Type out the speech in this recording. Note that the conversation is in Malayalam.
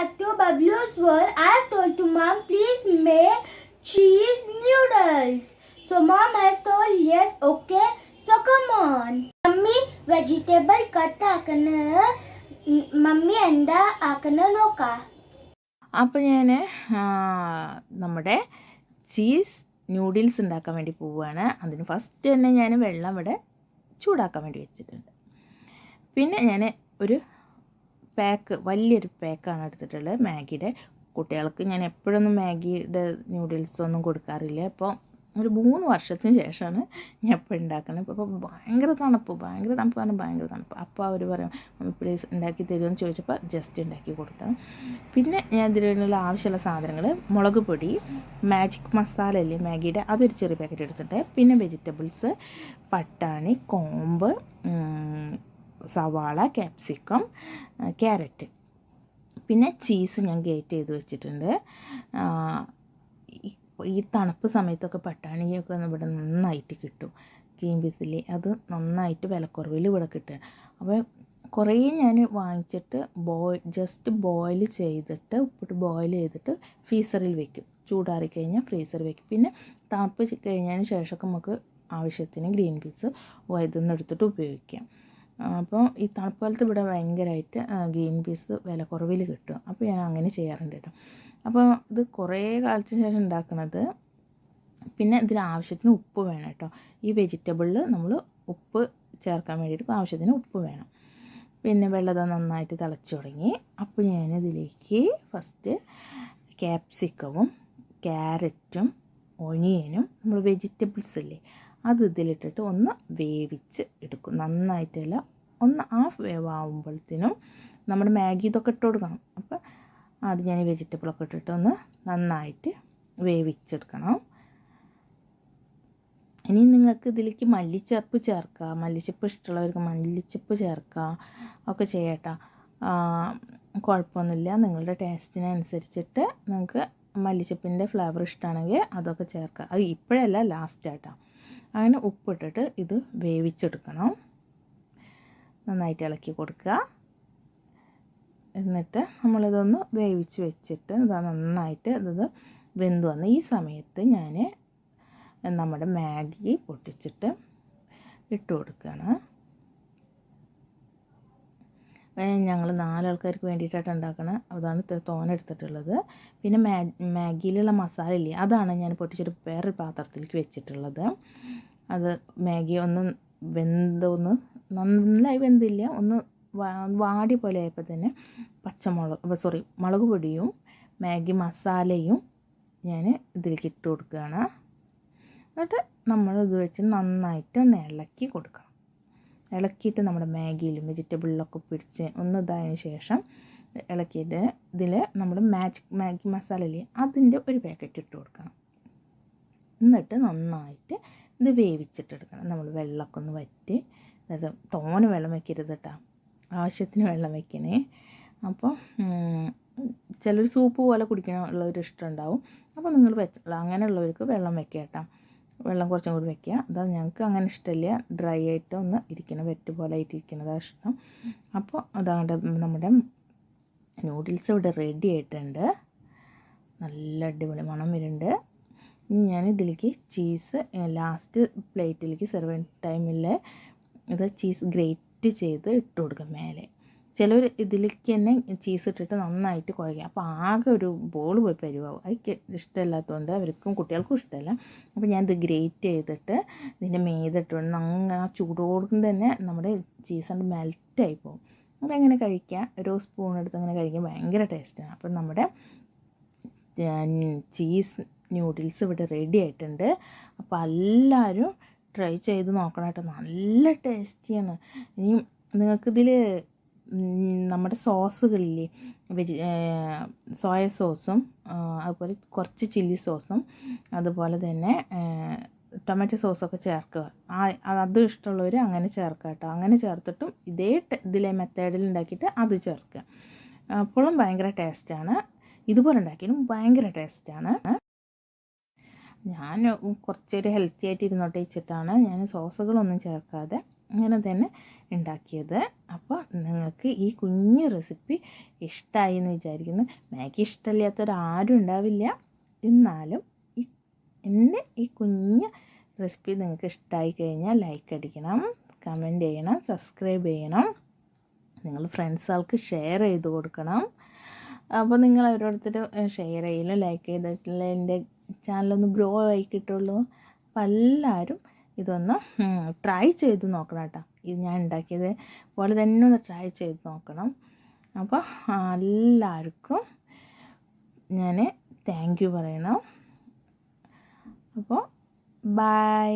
back to Bablu's world. I have told to mom, please make cheese noodles. So mom has told yes, okay. So come on. Mummy vegetable cut ആക്കുന്ന മമ്മി എന്താ ആക്കുന്ന നോക്കാം അപ്പോൾ ഞാൻ നമ്മുടെ ചീസ് ന്യൂഡിൽസ് ഉണ്ടാക്കാൻ വേണ്ടി പോവുകയാണ് അതിന് ഫസ്റ്റ് തന്നെ ഞാൻ വെള്ളം ഇവിടെ ചൂടാക്കാൻ വേണ്ടി വെച്ചിട്ടുണ്ട് പിന്നെ ഞാൻ ഒരു പാക്ക് വലിയൊരു പാക്കാണ് എടുത്തിട്ടുള്ളത് മാഗിയുടെ. കുട്ടികൾക്ക് ഞാൻ എപ്പോഴൊന്നും മാഗിയുടെ നൂഡിൽസ് ഒന്നും കൊടുക്കാറില്ല. അപ്പോൾ ഒരു മൂന്ന് വർഷത്തിന് ശേഷമാണ് ഞാൻ ഇപ്പോൾ ഉണ്ടാക്കുന്നത്. ഇപ്പോൾ ഭയങ്കര തണുപ്പ് ഭയങ്കര തണുപ്പ് പറഞ്ഞാൽ ഭയങ്കര തണുപ്പ്. അപ്പോൾ അവർ പറയും പ്ലീസ് ഉണ്ടാക്കി തരുമെന്ന് ചോദിച്ചപ്പോൾ ജസ്റ്റ് ഉണ്ടാക്കി കൊടുത്താൽ പിന്നെ ഞാൻ ഇതിനുള്ള ആവശ്യമുള്ള സാധനങ്ങൾ മുളക് പൊടി മാജിക് മസാല അല്ലേ മാഗിയുടെ അതൊരു ചെറിയ പാക്കറ്റ് എടുത്തിട്ട് പിന്നെ വെജിറ്റബിൾസ് പട്ടാണി കോമ്പ് സവാള ക്യാപ്സിക്കം ക്യാരറ്റ് പിന്നെ ചീസ് ഞാൻ ഗേറ്റ് ചെയ്ത് വെച്ചിട്ടുണ്ട്. ഈ- തണുപ്പ് സമയത്തൊക്കെ പട്ടാണിയൊക്കെ ഇവിടെ നന്നായിട്ട് കിട്ടും. ഗ്രീൻ പീസിൽ അത് നന്നായിട്ട് വിലക്കുറവിൽ ഇവിടെ കിട്ടുക. അപ്പോൾ കുറേ ഞാൻ വാങ്ങിച്ചിട്ട് ബോയ് ജസ്റ്റ് ബോയിൽ ചെയ്തിട്ട് ഉപ്പിട്ട് ബോയിൽ ചെയ്തിട്ട് ഫ്രീസറിൽ വെക്കും. ചൂടാറി കഴിഞ്ഞാൽ ഫ്രീസറിൽ വെക്കും. പിന്നെ തണുപ്പ് കഴിഞ്ഞതിന് ശേഷമൊക്കെ നമുക്ക് ആവശ്യത്തിന് ഗ്രീൻ പീസ് എടുത്തിട്ട് ഉപയോഗിക്കാം. അപ്പോൾ ഈ തണുപ്പ് കാലത്ത് ഇവിടെ ഭയങ്കരമായിട്ട് ഗ്രീൻ പീസ് വില കുറവിൽ കിട്ടും. അപ്പോൾ ഞാൻ അങ്ങനെ ചെയ്യാറുണ്ട് കേട്ടോ. അപ്പോൾ ഇത് കുറേ കാലത്തിന് ശേഷം ഉണ്ടാക്കുന്നത് പിന്നെ ഇതിന് ആവശ്യത്തിന് ഉപ്പ് വേണം കേട്ടോ. ഈ വെജിറ്റബിളിൽ നമ്മൾ ഉപ്പ് ചേർക്കാൻ വേണ്ടിയിട്ട് ആവശ്യത്തിന് ഉപ്പ് വേണം. പിന്നെ വെള്ളം നന്നായിട്ട് തിളച്ചു തുടങ്ങി. അപ്പോൾ ഞാനിതിലേക്ക് ഫസ്റ്റ് ക്യാപ്സിക്കവും ക്യാരറ്റും ഒനിയനും നമ്മൾ വെജിറ്റബിൾസ് ഇല്ലേ അത് ഇതിലിട്ടിട്ട് ഒന്ന് വേവിച്ച് എടുക്കും. നന്നായിട്ടല്ല ഒന്ന് ഹാഫ് വേവ് ആകുമ്പോഴത്തേനും നമ്മുടെ മാഗി ഇതൊക്കെ ഇട്ട് കൊടുക്കണം. അപ്പോൾ അത് ഞാൻ വെജിറ്റബിളൊക്കെ ഇട്ടിട്ട് ഒന്ന് നന്നായിട്ട് വേവിച്ചെടുക്കണം. ഇനി നിങ്ങൾക്ക് ഇതിലേക്ക് മല്ലിച്ചപ്പ് ചേർക്കാം. മല്ലിച്ചപ്പ് ഇഷ്ടമുള്ളവർക്ക് മല്ലിച്ചപ്പ് ചേർക്കാം. ഒക്കെ ചെയ്യട്ടോ. കുഴപ്പമൊന്നുമില്ല. നിങ്ങളുടെ ടേസ്റ്റിനനുസരിച്ചിട്ട് നിങ്ങൾക്ക് മല്ലിച്ചപ്പിന്റെ ഫ്ലേവർ ഇഷ്ടമാണെങ്കിൽ അതൊക്കെ ചേർക്കുക അത് ഇപ്പോഴല്ല ലാസ്റ്റ് ലാസ്റ്റായിട്ടാണ് അങ്ങനെ ഉപ്പിട്ടിട്ട് ഇത് വേവിച്ചെടുക്കണം. നന്നായിട്ട് ഇളക്കി കൊടുക്കുക. എന്നിട്ട് നമ്മളിതൊന്ന് വേവിച്ച് വെച്ചിട്ട് ഇതാ നന്നായിട്ട് ഇത് വെന്ത് വന്ന് ഈ സമയത്ത് ഞാൻ നമ്മുടെ മാഗി പൊട്ടിച്ചിട്ട് ഇട്ട് കൊടുക്കുകയാണ്. ഞങ്ങൾ നാലാൾക്കാർക്ക് വേണ്ടിയിട്ടാണ് ഉണ്ടാക്കണത് അതാണ് തോന എടുത്തിട്ടുള്ളത് പിന്നെ മാഗിയിലുള്ള മസാല ഇല്ലേ അതാണ് ഞാൻ പൊട്ടിച്ചിട്ട് വേറൊരു പാത്രത്തിലേക്ക് വെച്ചിട്ടുള്ളത്. അത് മാഗി ഒന്ന് വെന്തൊന്ന് നന്നായി വെന്തില്ല ഒന്ന് വാടി പോലെ ആയപ്പോൾ തന്നെ പച്ചമുളക് സോറി മുളക് പൊടിയും മാഗി മസാലയും ഞാൻ ഇതിലേക്ക് ഇട്ട് കൊടുക്കുകയാണ് എന്നിട്ട് നമ്മൾ ഇത് വെച്ച് നന്നായിട്ട് ഒന്ന് ഇളക്കി കൊടുക്കണം. ഇളക്കിയിട്ട് നമ്മുടെ മാഗിയിലും വെജിറ്റബിളിലൊക്കെ പിടിച്ച് ഒന്ന് ഇതായതിനു ശേഷം ഇളക്കിയിട്ട് ഇതിൽ നമ്മൾ മാജിക് മാഗി മസാല ഇല്ലേ അതിന്റെ ഒരു പാക്കറ്റ് ഇട്ട് കൊടുക്കണം. എന്നിട്ട് നന്നായിട്ട് ഇത് വേവിച്ചിട്ടെടുക്കണം നമ്മൾ വെള്ളമൊക്കെ ഒന്ന് വറ്റി അതായത് തോനെ വെള്ളം വെക്കരുത് കേട്ടോ ആവശ്യത്തിന് വെള്ളം വയ്ക്കണേ അപ്പോൾ ചിലർ സൂപ്പ് പോലെ കുടിക്കാനുള്ളവർ ഇഷ്ടമുണ്ടാവും അപ്പോൾ നിങ്ങൾ വെച്ച അങ്ങനെയുള്ളവർക്ക് വെള്ളം വെക്കാം കേട്ടോ വെള്ളം കുറച്ചും കൂടി വെക്കുക. അതാ ഞങ്ങൾക്ക് അങ്ങനെ ഇഷ്ടമില്ല. ഡ്രൈ ആയിട്ട് ഒന്ന് ഇരിക്കണം. വെറ്റ് പോലെ ആയിട്ട് ഇരിക്കുന്നതാണ് ഇഷ്ടം. അപ്പോൾ അതാണ്ട് നമ്മുടെ നൂഡിൽസ് ഇവിടെ റെഡി ആയിട്ടുണ്ട്. നല്ല അടിപൊളി മണം വരുന്നുണ്ട്. ഇനി ഞാൻ ഇതിലേക്ക് ചീസ് ലാസ്റ്റ് പ്ലേറ്റിലേക്ക് സെർവ് ടൈമിൽ ഇത് ചീസ് ഗ്രേറ്റ് ചെയ്ത് ഇട്ട് കൊടുക്കാം മേലെ. ചിലർ ഇതിലേക്ക് തന്നെ ചീസ് ഇട്ടിട്ട് നന്നായിട്ട് കുഴയ്ക്കുക അപ്പോൾ ആകെ ഒരു ബോൾ പോയി പരിവാകും അത് ഇഷ്ടമില്ലാത്തതുകൊണ്ട് അവർക്കും കുട്ടികൾക്കും ഇഷ്ടമല്ല. അപ്പോൾ ഞാൻ ഇത് ഗ്രേറ്റ് ചെയ്തിട്ട് ഇതിന്റെ മേതിട്ടുകൊണ്ട് അങ്ങനെ ആ തന്നെ നമ്മുടെ ചീസ് കൊണ്ട് മെൽറ്റായി പോകും. അതങ്ങനെ കഴിക്കുക ഒരു സ്പൂൺ എടുത്ത് അങ്ങനെ കഴിക്കാൻ ഭയങ്കര ടേസ്റ്റാണ് അപ്പം നമ്മുടെ ചീസ് ന്യൂഡിൽസ് ഇവിടെ റെഡി ആയിട്ടുണ്ട്. അപ്പോൾ എല്ലാവരും ട്രൈ ചെയ്ത് നോക്കണം കേട്ടോ. നല്ല ടേസ്റ്റിയാണ് ഇനി നിങ്ങൾക്കിതിൽ നമ്മുടെ സോസുകളില്ലേ? വെജി സോയ സോസും അതുപോലെ കുറച്ച് ചില്ലി സോസും അതുപോലെ തന്നെ ടൊമാറ്റോ സോസൊക്കെ ചേർക്കുക. ആ അത് ഇഷ്ടമുള്ളവർ അങ്ങനെ ചേർക്കുക കേട്ടോ. അങ്ങനെ ചേർത്തിട്ടും ഇതേ ഇതിലെ മെത്തേഡിൽ ഉണ്ടാക്കിയിട്ട് അത് ചേർക്കുക. അപ്പോഴും ഭയങ്കര ടേസ്റ്റാണ്. ഇതുപോലെ ഉണ്ടാക്കിയാലും ഭയങ്കര ടേസ്റ്റാണ്. ഞാൻ കുറച്ചൊരു ഹെൽത്തി ആയിട്ട് ഇരുന്നോട്ടെ വെച്ചിട്ടാണ് ഞാൻ സോസുകളൊന്നും ചേർക്കാതെ അങ്ങനെ തന്നെ ഉണ്ടാക്കിയത്. അപ്പോൾ നിങ്ങൾക്ക് ഈ കുഞ്ഞു റെസിപ്പി ഇഷ്ടമായി എന്ന് വിചാരിക്കുന്നു. മാഗി ഇഷ്ടമില്ലാത്തവരാരും ഉണ്ടാവില്ല. എന്നാലും എന്റെ ഈ കുഞ്ഞ് റെസിപ്പി നിങ്ങൾക്ക് ഇഷ്ടമായി കഴിഞ്ഞാൽ ലൈക്ക് അടിക്കണം കമന്റ് ചെയ്യണം സബ്സ്ക്രൈബ് ചെയ്യണം. നിങ്ങൾ ഫ്രണ്ട്സുകൾക്ക് ഷെയർ ചെയ്ത് കൊടുക്കണം. അപ്പോൾ നിങ്ങൾ ഓരോരുത്തരും ഷെയർ ചെയ്യലും ലൈക്ക് ചെയ്തിട്ടില്ല. എന്റെ ചാനലൊന്ന് ഗ്രോ ആയി കിട്ടുള്ളൂ അപ്പോൾ എല്ലാവരും ഇതൊന്ന് ട്രൈ ചെയ്ത് നോക്കണം കേട്ടോ. ഇത് ഞാൻ ഉണ്ടാക്കിയത് പോലെ തന്നെ ഒന്ന് ട്രൈ ചെയ്ത് നോക്കണം. അപ്പോൾ എല്ലാവർക്കും ഞാൻ താങ്ക് യു പറയണം. അപ്പോൾ ബൈ